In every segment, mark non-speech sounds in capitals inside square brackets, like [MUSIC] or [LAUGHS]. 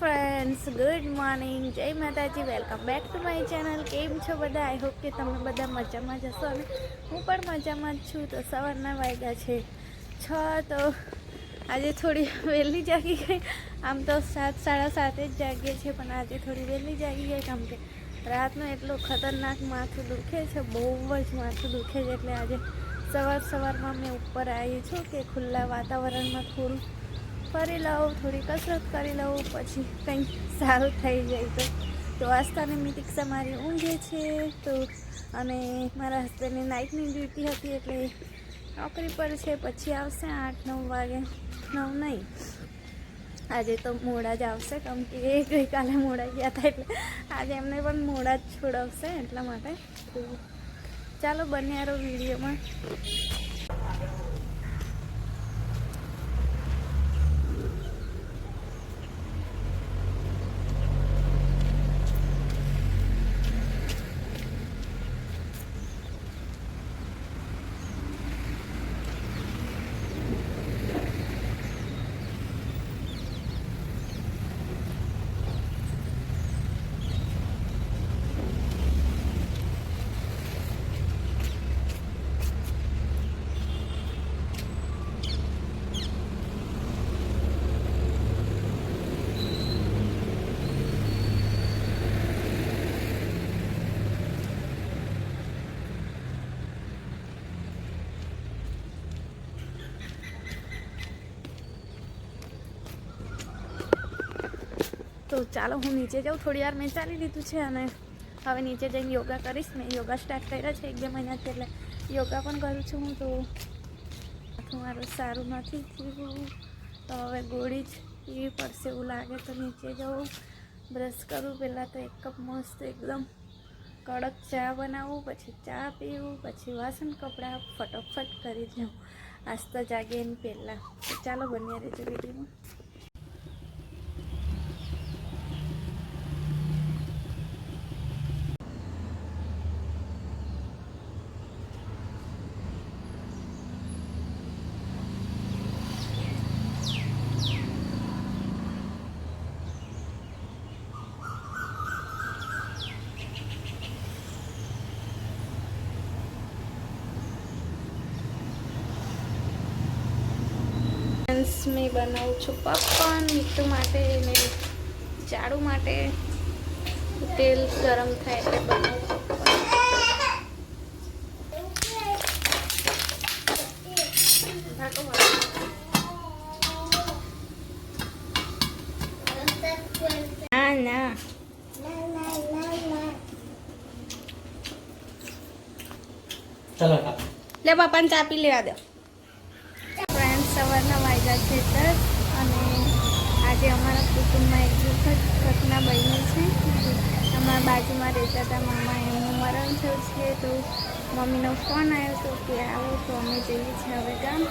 Friends good morning જય માતાજી welcome back to my channel કેમ છો બધા? આઈ હોપ કે તમે બધા મજામાં જ હશો અને હું પણ મજામાં જ છું. તો સવારના વાગ્યા છે છ, તો આજે થોડી વહેલી જાગી ગઈ. આમ તો સાત, સાડા સાતે જ જાગીએ છીએ, પણ આજે થોડી વહેલી જાગી ગઈ. કેમ કે રાતનું એટલું ખતરનાક માથું દુખે છે, બહુ જ માથું દુખે છે. એટલે આજે સવાર સવારમાં મેં ઉપર આવી છું કે ખુલ્લા વાતાવરણમાં થોડું ફરી લઉં, થોડી કસરત કરી લઉં, પછી કંઈક સારું થઈ જાય તો. તો આસ્થાને મિતિક્ષા મારી ઊંઘે છે તો અને મારા હસબન્ડની નાઇટની ડ્યુટી હતી એટલે નોકરી પર છે, પછી આવશે આઠ, નવ વાગે. નવ નહીં. આજે તો મોડા જ આવશે, કેમ કે એ ગઈકાલે મોડા ગયા હતા એટલે આજે એમને પણ મોડા જ છોડાવશે એટલા માટે. ચાલો આરો વિડીયોમાં. તો ચાલો હું નીચે જાઉં. થોડી વાર મેં ચાલી લીધું છે અને હવે નીચે જઈને યોગા કરીશ. મેં યોગા સ્ટાર્ટ કર્યા છે એક બે મહિનાથી એટલે યોગા પણ કરું છું હું તો. માથું મારું સારું નથી થયું. તો હવે ગોળી જ પીવી પડશે એવું લાગે તો નીચે જાઉં. બ્રશ કરું. પહેલાં તો એક કપ મસ્ત એકદમ કડક ચા બનાવું, પછી ચા પીવું, પછી વાસણ, કપડાં ફટોફટ કરી જાઉં આસ્તા જાગે એની પહેલાં. ચાલો બન્યા રહેજો વિડીયોમાં. મેં બનાવું છું પપ્પન મીઠું માટે ને ચાડુ માટે તેલ ગરમ થાય એટલે બનાવું. ના. લે બાપાને ચા પી લેવા દો ફ્રેન્ડ સવારના વાગ્યા છે દસ અને આજે અમારા કુટુંબમાં એક દુઃખદ ઘટના બની છે. અમારા બાજુમાં રહેતા હતા મામા, એમનું મરણ થયું છે તો મમ્મીનો ફોન આવ્યો હતો કે આવો તો અમે જઈએ છીએ હવે ગામ.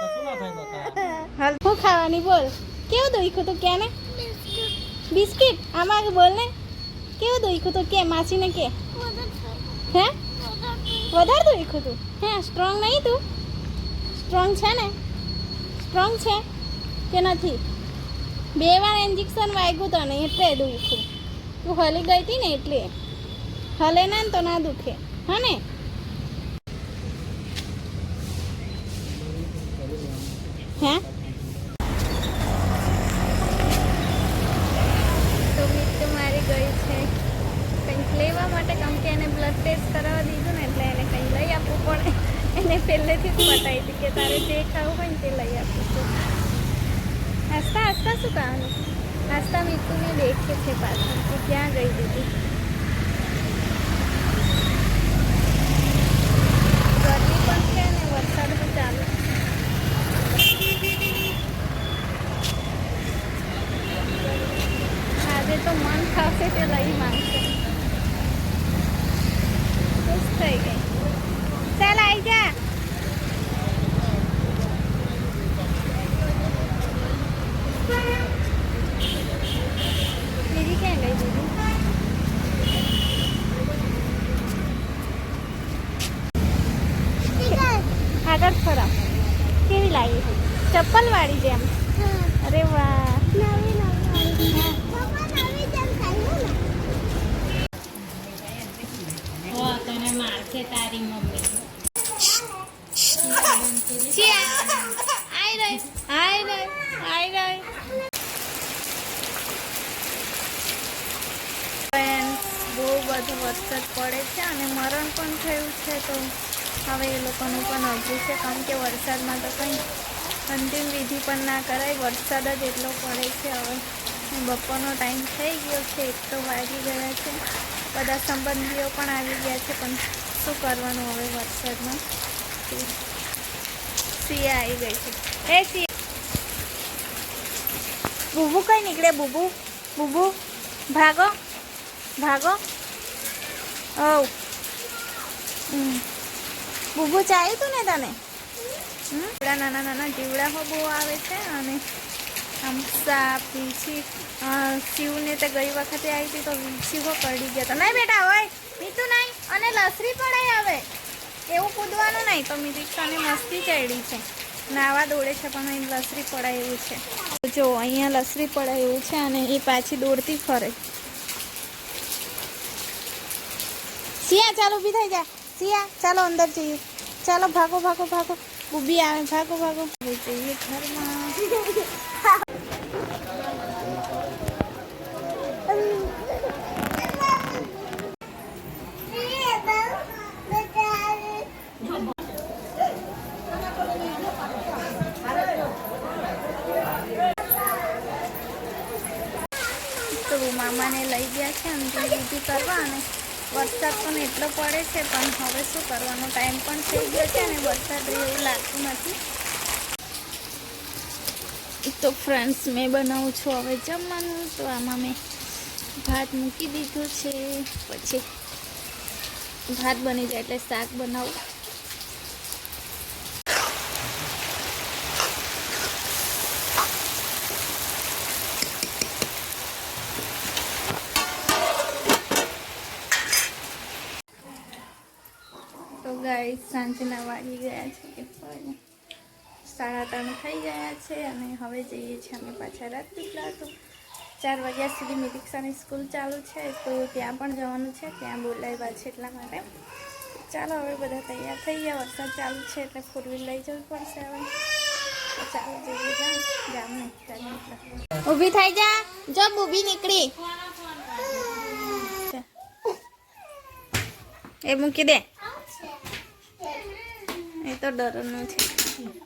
કશું ના થાય બકા. હાલ શું ખાવાની બોલ? કેવું દુખ્યું તું કે ને? બિસ્કિટ. આમાં બોલ ને. કેવું દુખ્યું તું કે? માસીને કે. હે? વધારે દુખ્યું તું. હે સ્ટ્રોંગ નહીં તું. સ્ટ્રોંગ છે ને? સ્ટ્રોંગ છે કે નથી? બે વાર ઇન્જેક્શન વાગ્યું તને, એટલે દુખું. તું હલી ગઈ હતી ને એટલે. હલે ના તો ના દુખે. હા હે તો મિત્ર મારી ગઈ છે કંઈક લેવા માટે કેમ કે એને બ્લડ ટેસ્ટ કરાવવા દીધું ને એટલે એને કંઈ લઈ આપવું પડે. એને પહેલેથી જ બતાવી હતી કે તારે જે ખાવું હોય ને તે લઈ આપું છું આસ્તા આસ્તા શું ખાવાનું આસ્તા મિત્તુને દેખે છે પાછળ કે ક્યાં ગઈ દીધી. ગરમી પણ છે ને, વરસાદ પણ ચાલુ આજે તો મન ખાશે તે લઈ માંગશે. ખુશ થઈ ગઈ ચાલ આવી જા દીદી ક્યાં ગઈ દીદી આગળ ફરાવ કેવી લાગી ચપ્પલ વાળી જેમ અરે વાહ હો મારશે તારી મમ્મી. બહુ બધો વરસાદ પડે છે અને મરણ પણ થયું છે, તો હવે એ લોકોનું પણ અઘરું છે, કારણ કે વરસાદમાં તો કંઈ અંતિમ વિધિ પણ ના કરાય, વરસાદ જ એટલો પડે છે, હવે બપોરનો ટાઈમ થઈ ગયો છે એક તો વાગી ગયા છે બધા સંબંધીઓ પણ આવી ગયા છે, પણ શું કરવાનું હવે વરસાદમાં? સિયા આવી ગઈ છે. એ સિયા બુબુ કઈ નીકળે, બુબુ? બુબુ, ભાગો ભાગો. ઓ બુબુ ચાહ્યું હતું ને તને નાના નાના જીવડા બહુ આવે છે અને આમ પીછી શિવને તે ગઈ વખતે આવી હતી તો શિવો પડી ગયા હતા નહીં બેટા હોય મીઠું નહીં અને લસરી પડાય આવે. એવું કૂદવાનું નહીં, તો મિરિક્ષાને મસ્તી ચડી છે. નાવા દોડે છે, પણ અહીં લસરી પડાય એવું છે. જો, અહીંયા લસરી પડાય એવું છે અને એ પાછી દોડતી ફરે. સિયા, ચાલો ઊભી થઈ જા. સિયા, ચાલો અંદર જઈએ. ચાલો, ભાગો ભાગો ભાગો. ઊભી આવે, ભાગો ભાગો. જઈએ ઘરમાં તો મામાને લઈ ગયા છે અંતિમ વિધિ કરવા અને વરસાદ પણ એટલો પડે છે, પણ હવે શું કરવાનો? ટાઈમ પણ થઈ ગયો છે અને વરસાદ એવું લાગતું નથી. તો ફ્રેન્ડ્સ, મેં બનાવું છું હવે જમવાનું. તો આમાં મેં ભાત મૂકી દીધું છે. પછી ભાત બની જાય એટલે શાક બનાવું. ગાય સાંજના વાગી ગયા છે સાડા ત્રણ થઈ ગયા છે અને હવે જઈએ છીએ અમે પાછા રાત્રિ તો ચાર વાગ્યા સુધી મિતિક્ષાની સ્કૂલ ચાલુ છે તો ત્યાં પણ જવાનું છે ત્યાં બોલાવ્યા છે એટલા માટે. ચાલો હવે બધા તૈયાર થઈ ગયા વરસાદ ચાલુ છે એટલે ફોર વ્હીલ લઈ જવું પડશે હવે. ચાલો જઈએ જામ જામને ઊભી થઈ જા જો ઊભી નીકળી. એ મૂકી દે. તો ડર છે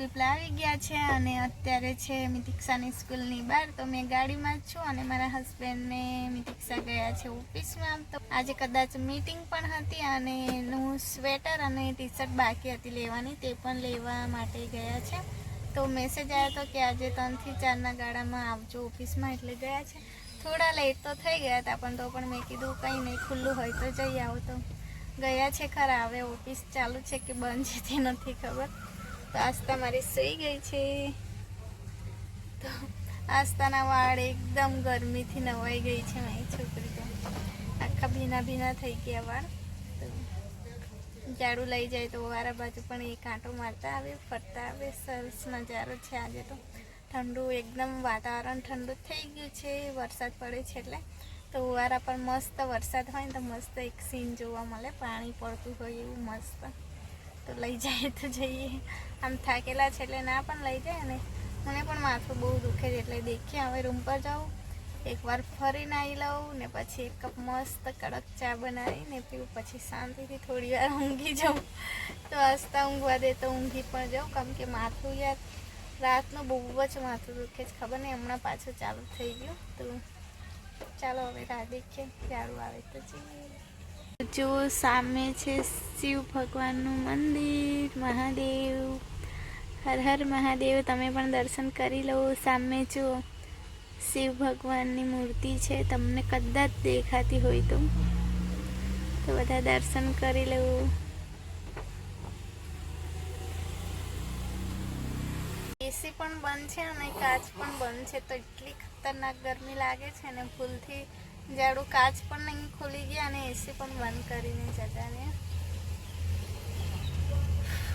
પીપલા આવી ગયા છે અને અત્યારે છે મિતિક્ષાની સ્કૂલની બહાર. તો મેં ગાડીમાં જ છું અને મારા હસબન્ડને મિતિક્ષા ગયા છે ઓફિસમાં. તો આજે કદાચ મીટિંગ પણ હતી અને એનું સ્વેટર અને ટી શર્ટ બાકી હતી લેવાની, તે પણ લેવા માટે ગયા છે. તો મેસેજ આવ્યો હતો કે આજે ત્રણથી ચારના ગાડામાં આવજો ઓફિસમાં, એટલે ગયા છે. થોડા લેટ તો થઈ ગયા હતા, પણ તો પણ મેં કીધું કંઈ નહીં, ખુલ્લું હોય તો જઈ આવો. તો ગયા છે ખરા, હવે ઓફિસ ચાલુ છે કે બંધ છે તે નથી ખબર. તો આસ્તા મારી સૂઈ ગઈ છે. તો આસ્તાના વાળ એકદમ ગરમીથી નવાઈ ગઈ છે મારી છોકરી તો. આખા ભીના ભીના થઈ ગયા વાળ. તો ઝાડુ લઈ જાય તો વારા બાજુ પણ એ કાંટો મારતા આવે, ફરતા આવે. સરસ નજારો છે આજે તો. ઠંડુ, એકદમ વાતાવરણ ઠંડુ થઈ ગયું છે. વરસાદ પડે છે એટલે. તો વારા પર મસ્ત વરસાદ હોય ને તો મસ્ત એક સીન જોવા મળે. પાણી પડતું હોય એવું મસ્ત. તો લઈ જાય તો જઈએ. આમ થાકેલા છે એટલે ના પણ લઈ જાય ને મને પણ માથું બહુ દુખે છે એટલે દેખીએ હવે રૂમ પર જાઉં. એકવાર ફરીને આવી લઉં ને પછી એક કપ મસ્ત કડક ચા બનાવીને પીવું, પછી શાંતિથી થોડી વાર ઊંઘી જાઉં. તો હસતા ઊંઘવા દે તો ઊંઘી પણ જાઉં. કેમ કે માથું યાર રાતનું બહુ જ માથું દુખે છે, ખબર નહીં, હમણાં પાછું ચાલુ થઈ ગયું. તો ચાલો હવે રાહ દેખીએ ક્યારું આવે તો જઈએ. જો સામે છે શિવ ભગવાનનું મંદિર, મહાદેવ, હર હર મહાદેવ, તમે પણ દર્શન કરી લો. સામે જો શિવ ભગવાનની મૂર્તિ છે, તમને કદાચ દેખાતી હોય તો. તો બધા દર્શન કરી લેવું એસી પણ બંધ છે અને કાચ પણ બંધ છે. તો એટલી ખતરનાક ગરમી લાગે છે ને, ભૂલથી જાડું કાચ પણ નહીં ખુલી ગયા અને એસી પણ બંધ કરીને જતા ને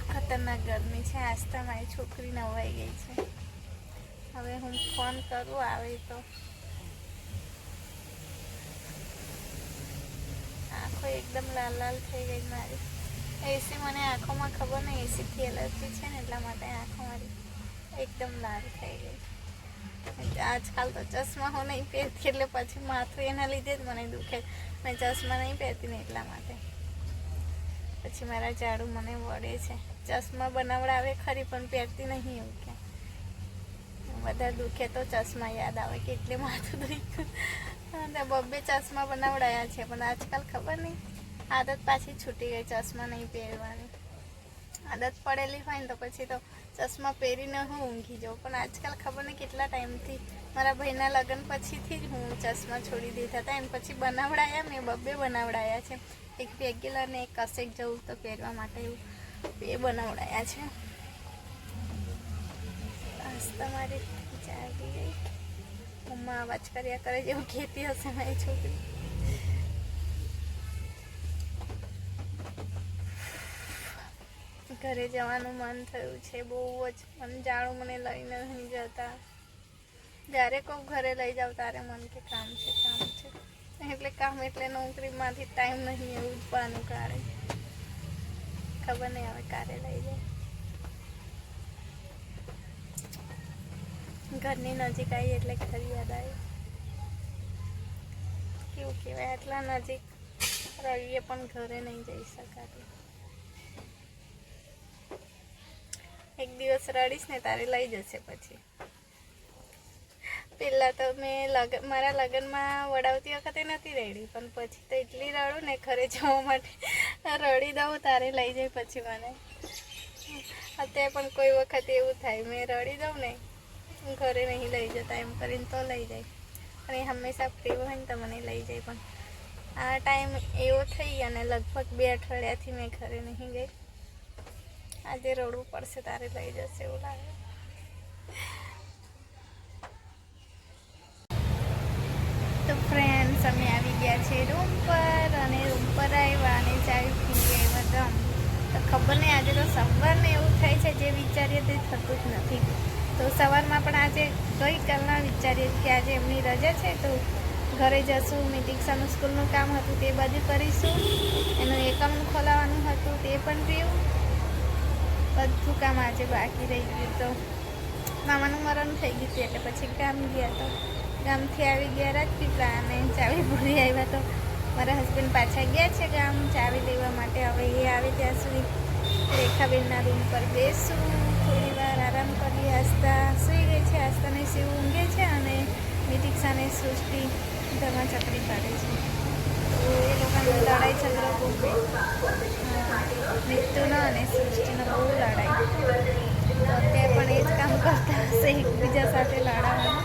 ખતરનાક ગરમી છે. આસ્તા મારી છોકરી નવાઈ ગઈ છે. હવે હું ફોન કરું, આવે તો. આંખો એકદમ લાલ લાલ થઈ ગઈ મારી. એસી મને આંખોમાં ખબર નહીં. એસીથી એલર્જી છે ને એટલા માટે આંખો મારી એકદમ લાલ થઈ ગઈ. આજકાલ તો ચશ્મા હું નહીં પહેરતી, એટલે પછી માથું એના લીધે જ મને દુખે. મેં ચશ્મા નહીં પહેરતી ને એટલા માટે. પછી મારા ઝાડુ મને વળે છે. ચશ્મા બનાવડાવે ખરી, પણ પહેરતી નહીં એવું કે. બધા દુખે તો ચશ્મા યાદ આવે કે એટલે માથું દુખ્યું. બબ્બે ચશ્મા બનાવડાયા છે, પણ આજકાલ ખબર નહીં. આદત પાછી છૂટી ગઈ ચશ્મા નહીં પહેરવાની. આદત પડેલી હોય ને તો પછી તો ચશ્મા પહેરીને હું ઊંઘી જાઉં. પણ આજકાલ ખબર નહીં કેટલા ટાઈમથી મારા ભાઈના લગ્ન પછીથી જ હું ચશ્મા છોડી દીધા હતા. એમ પછી બનાવડાયા મેં બબ્બે બનાવડાયા છે. એક રેગ્યુલર ને એક કશેક જવું તો પહેરવા માટે એવું બે બનાવડાયા છે. આજ તમારી જાગી ગઈ મમ્મા અવાજ કર્યા કરે જેવું કહેતી હશે મારી છોકરી. ઘરે જવાનું મન થયું છે, બહુ જ. મન જાણું મને લઈને નહીં જતા. જ્યારે કોઈ ઘરે લઈ જાવ ત્યારે મન કે કામ છે કામ છે. એટલે કામ એટલે નોકરીમાંથી ટાઈમ નહીં, એવું જ પાનું કાઢે. ખબર નહીં હવે કારે લઈ જાય. ઘરની નજીક આવી એટલે ઘર યાદ આવી. કેવું કહેવાય? આટલા નજીક રહીએ પણ ઘરે નહીં જઈ શકાતું. દિવસ રડીશ ને તારે લઈ જશે પછી. પહેલાં તો મેં લગન મારા લગ્નમાં વડાવતી વખતે નથી રડી, પણ પછી તો એટલી રડું ને ઘરે જવા માટે રડી દઉં, તારે લઈ જાય પછી મને. અત્યારે પણ કોઈ વખત એવું થાય, મેં રડી દઉં ને, ઘરે નહીં લઈ જતા, એમ કરીને તો લઈ જાય. અને હંમેશા ફ્રી હોય ને તો મને લઈ જાય પણ. આ ટાઈમ એવો થઈ અને લગભગ બે અઠવાડિયાથી મેં ઘરે નહીં ગઈ. આજે રડવું પડશે, તારે લઈ જશે એવું લાગે. તો ફ્રેન્ડ્સ અમે આવી ગયા છે રૂમ અને રૂમ આવ્યા અને ચાવી પી ગયા તો તો ખબર નહીં, આજે તો સવારને એવું થાય છે, જે વિચારીએ તે થતું જ નથી. તો સવારમાં પણ આજે ગઈકાલના વિચારીએ કે આજે એમની રજા છે, તો ઘરે જશું મિટિંગ્સાનું સ્કૂલનું કામ હતું તે બધું કરીશું. એનું એકાઉન્ટ ખોલાવવાનું હતું તે પણ રહ્યું બધું કામ આજે બાકી રહી ગયું તો મામાનું મરણ થઈ ગયું હતું એટલે પછી ગામ ગયા તો ગામથી આવી ગયા રાજપીપળા અને ચાવી ભૂલી આવ્યા તો મારા હસબન્ડ પાછા ગયા છે ગામ ચાવી લેવા માટે. હવે એ આવે ત્યાં સુધી રેખાબેનના રૂમ પર બેસું. થોડી વાર આરામ કરી આસ્તા સૂઈ ગઈ છે. આસ્તાને શિવ ઊંઘે છે અને નિતિક્ષાને સૃષ્ટિ ઘરમાં ચકરી પાડે છે. તો એ લોકોની લડાઈ ઝઘડો બહુ અને સૃષ્ટિનો બહુ લડાઈ તો અત્યારે પણ એ જ કામ કરતા હશે એકબીજા સાથે લડાવવાનું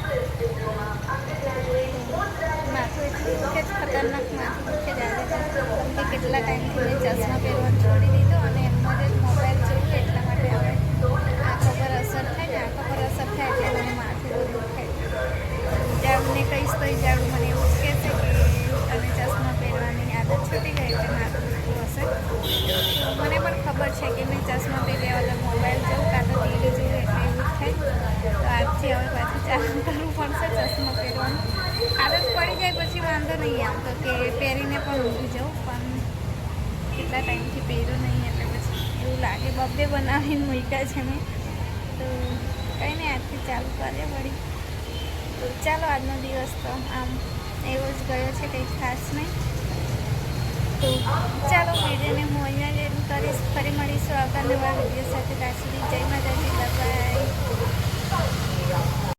માથું દુખે જ ખતરનાક માથું દુખે જ કે કેટલા ટાઈમથી મેં ચશ્મા પહેરવાનું છોડી દીધો અને એમનો જ મોબાઈલ જોયું એટલા માટે હવે આંખો પર અસર થાય ને આંખો પર અસર થાય એટલે મને માથું દુખે જાડુને કહીશ તો છૂટી ગઈ એટલે માથું હશે મને પણ ખબર છે કે મેં ચશ્મા પહેર્યા વગર મોબાઈલ જોઉં, કાં તો ટીવી જોઉં એટલે એવું થાય. તો આજથી હવે પાછું ચાલુ [LAUGHS] કરવું પડશે ચશ્મા પહેરવાનું. આદત પડી જાય પછી વાંધો નહીં આમ તો કે પહેરીને પણ ઊંઘી જાઉં, પણ કેટલા ટાઈમથી પહેર્યું નહીં એટલે પછી એવું લાગે બબ્બે બનાવીને મૂક્યા છે મેં. તો કંઈ નહીં, આજથી ચાલુ કરીએ વળી. તો ચાલો, આજનો દિવસ તો આમ એવો જ ગયો છે, કંઈ ખાસ નહીં. તો ચાલો વિડીયોને હું અહીંયા જ કરીશ. ફરી મળીશું આવતા નવા વીડિયો સાથે. ત્યાં સુધી જય માતાજી. બાય